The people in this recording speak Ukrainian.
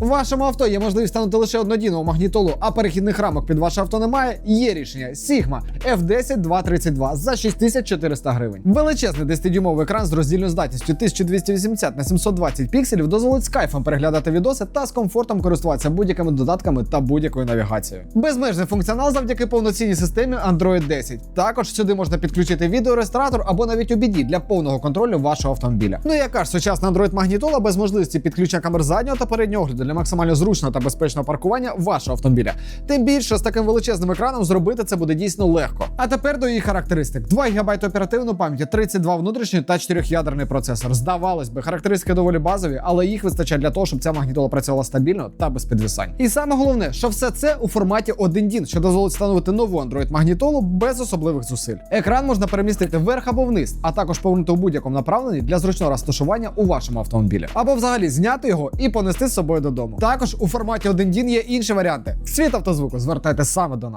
У вашому авто є можливість встановити лише однодійного магнітолу, а перехідних рамок під ваше авто немає. Є рішення Sigma F10-232 за 6400 гривень. Величезний 10-дюймовий екран з роздільною здатністю 1280 на 720 пікселів дозволить з кайфом переглядати відоси та з комфортом користуватися будь-якими додатками та будь-якою навігацією. Безмежний функціонал завдяки повноцінній системі Android 10. Також сюди можна підключити відеореєстратор або навіть OBD для повного контролю вашого автомобіля. Ну і яка ж сучасна Android магнітола без можливості підключення камер заднього та переднього огляду для максимально зручного та безпечного паркування вашого автомобіля. Тим більше з таким величезним екраном зробити це буде дійсно легко. А тепер до її характеристик: 2 ГБ оперативної пам'яті, 32 внутрішньої та 4-ядерний процесор. Здавалось би, характеристики доволі базові, але їх вистачає для того, щоб ця магнітола працювала стабільно та без підвисань. І саме головне, що все це у форматі 1 DIN, що дозволить встановити нову Android магнітолу без особливих зусиль. Екран можна перемістити вверх або вниз, а також повернути у будь-якому направленні для зручного розташування у вашому автомобілі, або взагалі зняти його і понести з собою додому. Також у форматі 1 дін є інші варіанти. Світ автозвуку звертайте саме до нас.